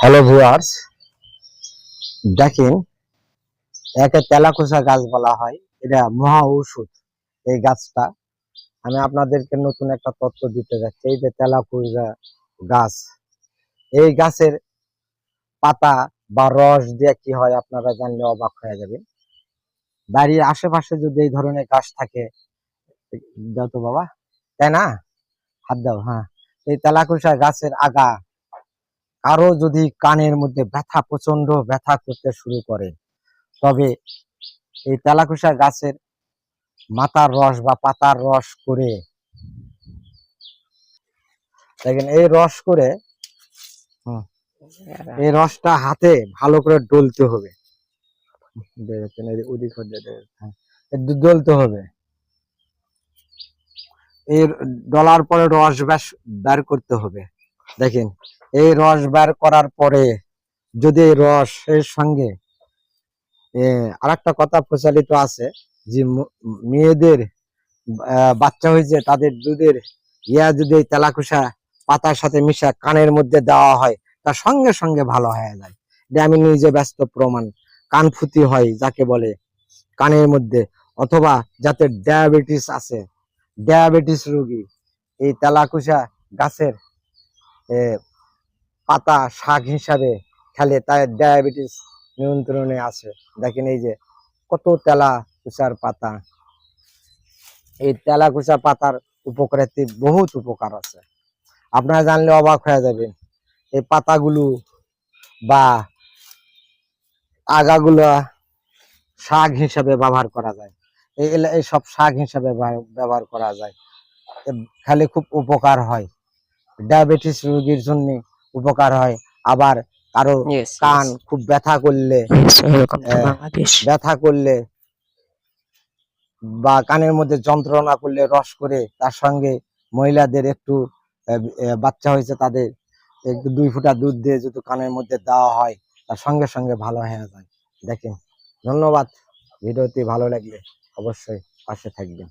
Hello viewers দেখেন, একে তেলাকুচা গাছ বলা হয়। এটা মহা ঔষধ, এই গাছটা। আমি আপনাদেরকে নতুন একটা তথ্য দিতে যাচ্ছি, এই যে তেলাকুচা গাছ। এই গাছের পাতা বা রস দিয়ে কি হয় আপনারা জানলে অবাক হয়ে যাবেন। বাড়ির আশেপাশে যদি এই ধরনের গাছ থাকে দাও তো বাবা। তাই না? হাত দাও হ্যাঁ। এই তেলাকুচা গাছের আগা কারও যদি কানের মধ্যে ব্যথা প্রচণ্ড ব্যথা করতে শুরু করে তবে এই তেলাকুষা গাছের মাথার রস বা পাতার রস করে দেখেন এই রস করে এই রসটা হাতে ভালো করে ডলতে হবে। হ্যাঁ, ডলতে হবে। এই ডলার পরে রস ব্যাস বের করতে হবে। দেখেন, এই রস বার করার পরে যদি এই রসের সঙ্গে আর একটা কথা প্রচলিত আছে যে মেয়েদের বাচ্চা হয়েছে তাদের দুধের ইয়া যদি এই তেলাকুষা পাতার সাথে মিশা কানের মধ্যে দেওয়া হয় তার সঙ্গে সঙ্গে ভালো হয়ে যায়। এটা আমি নিজে ব্যস্ত প্রমাণ। কান ফুতি হয় যাকে বলে কানের মধ্যে, অথবা যাতে ডায়াবেটিস আছে ডায়াবেটিস রোগী, এই তেলাকুষা গাছের পাতা শাক হিসাবে খেলে তাই ডায়াবেটিস নিয়ন্ত্রণে আছে। দেখেন এই যে, কত তেলা কুচার পাতা। এই তেলা কুচা পাতার উপকারিতে বহুত উপকার আছে। আপনারা জানলে অবাক হয়ে যাবেন। এই পাতাগুলো বা আগাগুলো শাক হিসাবে ব্যবহার করা যায়। এই সব শাক হিসাবে ব্যবহার- করা যায়। খেলে খুব উপকার হয়। ডায়াবেটিস রোগীর জন্য উপকার হয়। আবার কারও কান খুব ব্যথা করলে. ব্যথা করলে বা কানের মধ্যে যন্ত্রণা করলে রস করে তার সঙ্গে মহিলাদের একটু বাচ্চা হয়েছে তাদের একটু দুই ফুটা দুধ দিয়ে যদি কানের মধ্যে দেওয়া হয় তার সঙ্গে সঙ্গে ভালো হয়ে যায়। দেখেন ধন্যবাদ। ভিডিওটি ভালো লাগলে অবশ্যই পাশে থাকবেন।